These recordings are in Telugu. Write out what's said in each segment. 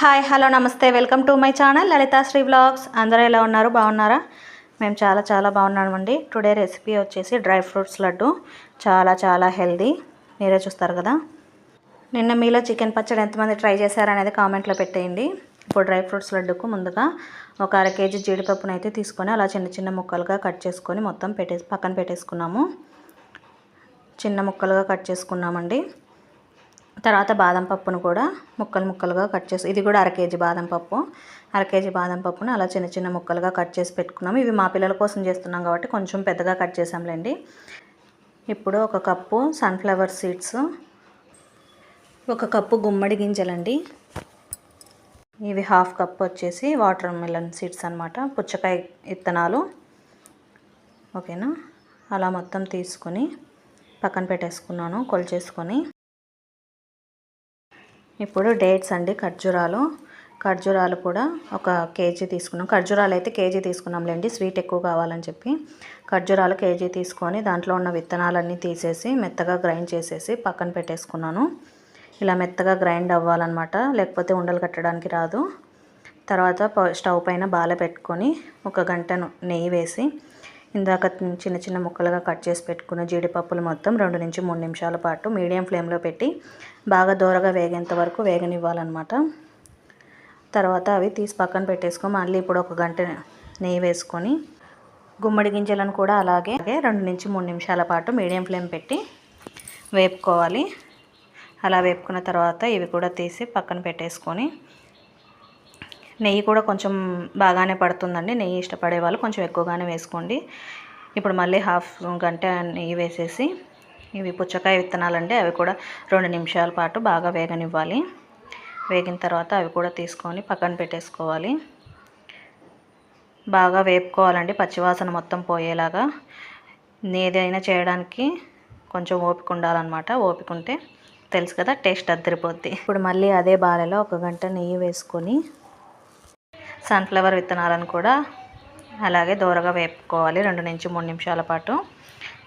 హాయ్ హలో నమస్తే. Welcome to my channel Lalithasri blogs అందరూ ఎలా ఉన్నారు? బాగున్నారా? మేము చాలా చాలా బాగున్నామండి. టుడే రెసిపీ వచ్చేసి డ్రై ఫ్రూట్స్ లడ్డు. చాలా చాలా హెల్దీ. మీరే చూస్తారు కదా? నిన్న మీలో చికెన్ పచ్చడి ఎంతమంది ట్రై చేశారనేది కామెంట్లో పెట్టేయండి. ఇప్పుడు డ్రై ఫ్రూట్స్ లడ్డుకు ముందుగా ఒక అర కేజీ జీడిపప్పును అయితే తీసుకొని అలా చిన్న చిన్న ముక్కలుగా కట్ చేసుకొని మొత్తం పెట్టే పక్కన పెట్టేసుకున్నాము. చిన్న ముక్కలుగా కట్ చేసుకున్నామండి. తర్వాత బాదం పప్పును కూడా ముక్కలు ముక్కలుగా కట్ చేసి ఇది కూడా అర కేజీ బాదం పప్పు. అర కేజీ బాదం పప్పును అలా చిన్న చిన్న ముక్కలుగా కట్ చేసి పెట్టుకున్నాము ఇవి మా పిల్లల కోసం చేస్తున్నాం కాబట్టి కొంచెం పెద్దగా కట్ చేసాంలేండి ఇప్పుడు ఒక కప్పు సన్ఫ్లవర్ సీడ్స్ ఒక కప్పు గుమ్మడి గింజలండి. ఇవి హాఫ్ కప్ వచ్చేసి వాటర్ మిలన్ సీడ్స్ అనమాట పుచ్చకాయ ఇత్తనాలు. ఓకేనా? అలా మొత్తం తీసుకొని పక్కన పెట్టేసుకున్నాను కొలిచేసుకొని. ఇప్పుడు డేట్స్ అండి ఖర్జూరాలు. ఖర్జూరాలు కూడా ఒక కేజీ తీసుకున్నాం. ఖర్జూరాలు అయితే కేజీ తీసుకున్నాంలేండి. స్వీట్ ఎక్కువ కావాలని చెప్పి ఖర్జూరాలు కేజీ తీసుకొని దాంట్లో ఉన్న విత్తనాలన్నీ తీసేసి మెత్తగా గ్రైండ్ చేసేసి పక్కన పెట్టేసుకున్నాను. ఇలా మెత్తగా గ్రైండ్ అవ్వాలన్నమాట. లేకపోతే ఉండలు కట్టడానికి రాదు. తర్వాత స్టవ్ పైన బాల పెట్టుకొని ఒక గంటను నెయ్యి వేసి ఇందాక చిన్న చిన్న ముక్కలుగా కట్ చేసి పెట్టుకున్న జీడిపప్పులు మొత్తం రెండు నుంచి మూడు నిమిషాల పాటు మీడియం ఫ్లేమ్లో పెట్టి బాగా దూరగా వేగేంత వరకు వేగనివ్వాలన్నమాట. తర్వాత అవి తీసి పక్కన పెట్టేసుకొని మళ్ళీ ఇప్పుడు ఒక గంట నెయ్యి వేసుకొని గుమ్మడి గింజలను కూడా అలాగే రెండు నుంచి మూడు నిమిషాల పాటు మీడియం ఫ్లేమ్ పెట్టి వేపుకోవాలి. అలా వేపుకున్న తర్వాత ఇవి కూడా తీసి పక్కన పెట్టేసుకొని నెయ్యి కూడా కొంచెం బాగానే పడుతుందండి. నెయ్యి ఇష్టపడే వాళ్ళు కొంచెం ఎక్కువగానే వేసుకోండి. ఇప్పుడు మళ్ళీ హాఫ్ గంట నెయ్యి వేసేసి ఇవి పుచ్చకాయ విత్తనాలండి. అవి కూడా రెండు నిమిషాల పాటు బాగా వేగనివ్వాలి. వేగిన తర్వాత అవి కూడా తీసుకొని పక్కన పెట్టేసుకోవాలి. బాగా వేపుకోవాలండి. పచ్చివాసన మొత్తం పోయేలాగా. ఏదైనా చేయడానికి కొంచెం ఓపిక ఉండాలన్నమాట. ఓపిక ఉంటే తెలుసు కదా టేస్ట్ అద్దరిపోద్ది. ఇప్పుడు మళ్ళీ అదే బాలలో ఒక గంట నెయ్యి వేసుకొని సన్ఫ్లవర్ విత్తనాలను కూడా అలాగే దూరగా వేపుకోవాలి. రెండు నుంచి మూడు నిమిషాల పాటు.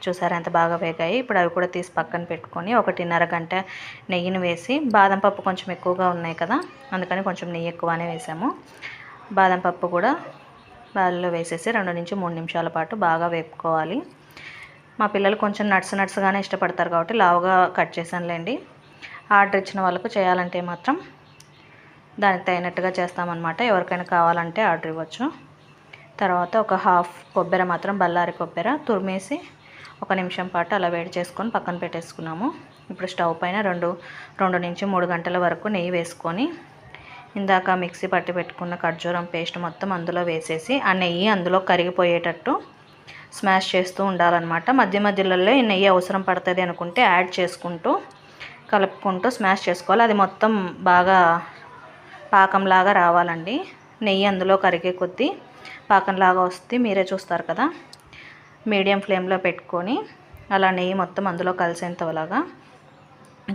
చూసారా ఎంత బాగా వేగాయి. ఇప్పుడు అవి కూడా తీసి పక్కన పెట్టుకొని ఒకటిన్నర గంట నెయ్యిని వేసి బాదం పప్పు కొంచెం ఎక్కువగా ఉన్నాయి కదా అందుకని కొంచెం నెయ్యి ఎక్కువనే వేసాము. బాదం పప్పు కూడా బాల్లో వేసేసి రెండు నుంచి మూడు నిమిషాల పాటు బాగా వేపుకోవాలి. మా పిల్లలు కొంచెం నట్స్ నట్స్గానే ఇష్టపడతారు కాబట్టి లావుగా కట్ చేశానులేండి. ఆర్డర్ ఇచ్చిన వాళ్ళకు చేయాలంటే మాత్రం దానికి తగినట్టుగా చేస్తామన్నమాట. ఎవరికైనా కావాలంటే ఆర్డర్ ఇవ్వచ్చు. తర్వాత ఒక హాఫ్ కొబ్బరి మాత్రం బల్లారి కొబ్బరి తురిమేసి ఒక నిమిషం పాటు అలా వేడి చేసుకొని పక్కన పెట్టేసుకున్నాము. ఇప్పుడు స్టవ్ పైన రెండు రెండు నుంచి మూడు గంటల వరకు నెయ్యి వేసుకొని ఇందాక మిక్సీ పట్టి పెట్టుకున్న ఖర్జూరం పేస్ట్ మొత్తం అందులో వేసేసి ఆ నెయ్యి అందులో కరిగిపోయేటట్టు స్మాష్ చేస్తూ ఉండాలన్నమాట. మధ్య మధ్యలో ఈ నెయ్యి అవసరం పడుతుంది అనుకుంటే యాడ్ చేసుకుంటూ కలుపుకుంటూ స్మాష్ చేసుకోవాలి. అది మొత్తం బాగా పాకంలాగా రావాలండి. నెయ్యి అందులో కరిగే కొద్దీ పాకంలాగా వస్తే మీరే చూస్తారు కదా. మీడియం ఫ్లేమ్లో పెట్టుకొని అలా నెయ్యి మొత్తం అందులో కలిసేంతలాగా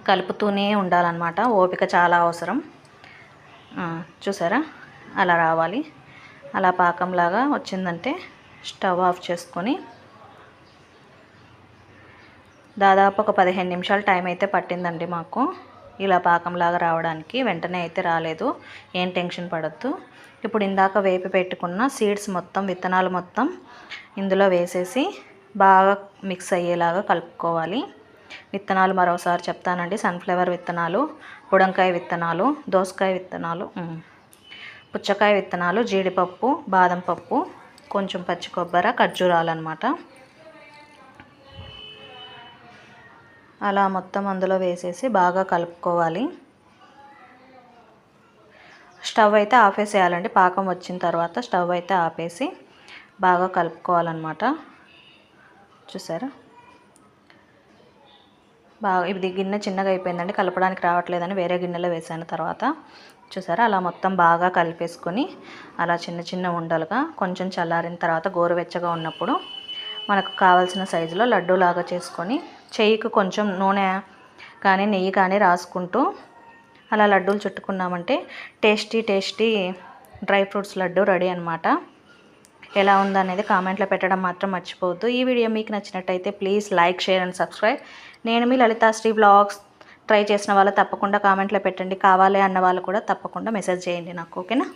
కలుపుతూనే ఉండాలన్నమాట. ఓపిక చాలా అవసరం. చూసారా? అలా రావాలి. అలా పాకంలాగా వచ్చిందంటే స్టవ్ ఆఫ్ చేసుకొని దాదాపు ఒక పదిహేను నిమిషాలు టైం అయితే పట్టిందండి మాకు. ఇలా పాకంలాగా రావడానికి వెంటనే అయితే రాలేదు. ఏం టెన్షన్ పడద్దు. ఇప్పుడు ఇందాక వేపి పెట్టుకున్న సీడ్స్ మొత్తం విత్తనాలు మొత్తం ఇందులో వేసేసి బాగా మిక్స్ అయ్యేలాగా కలుపుకోవాలి. విత్తనాలు మరోసారి చెప్తానండి. సన్ఫ్లవర్ విత్తనాలు బుడంకాయ విత్తనాలు దోసకాయ విత్తనాలు పుచ్చకాయ విత్తనాలు జీడిపప్పు బాదం పప్పు కొంచెం పచ్చి కొబ్బరి ఖర్జూరాలు అనమాట అలా మొత్తం అందులో వేసేసి బాగా కలుపుకోవాలి. స్టవ్ అయితే ఆపేసేయాలండి. పాకం వచ్చిన తర్వాత స్టవ్ అయితే ఆపేసి బాగా కలుపుకోవాలన్నమాట. చూసారా? బాగా ఇది గిన్నె చిన్నగా అయిపోయిందండి. కలపడానికి రావట్లేదని వేరే గిన్నెలో వేసాను తర్వాత. చూసారా? అలా మొత్తం బాగా కలిపేసుకొని అలా చిన్న చిన్న ఉండలుగా కొంచెం చల్లారిన తర్వాత గోరువెచ్చగా ఉన్నప్పుడు మనకు కావాల్సిన సైజులో లడ్డూలాగా చేసుకొని చెయ్యికి కొంచెం నూనె కానీ నెయ్యి కానీ రాసుకుంటూ అలా లడ్డూలు చుట్టుకున్నామంటే tasty tasty dry fruits laddu ready అనమాట ఎలా ఉందనేది కామెంట్లో పెట్టడం మాత్రం మర్చిపోవద్దు. ఈ వీడియో మీకు నచ్చినట్టయితే please like share and subscribe. నేను మీ లలితా శ్రీ బ్లాగ్స్ ట్రై చేసిన వాళ్ళు తప్పకుండా కామెంట్లో పెట్టండి. కావాలి అన్న వాళ్ళు కూడా తప్పకుండా మెసేజ్ చేయండి నాకు ఓకేనా?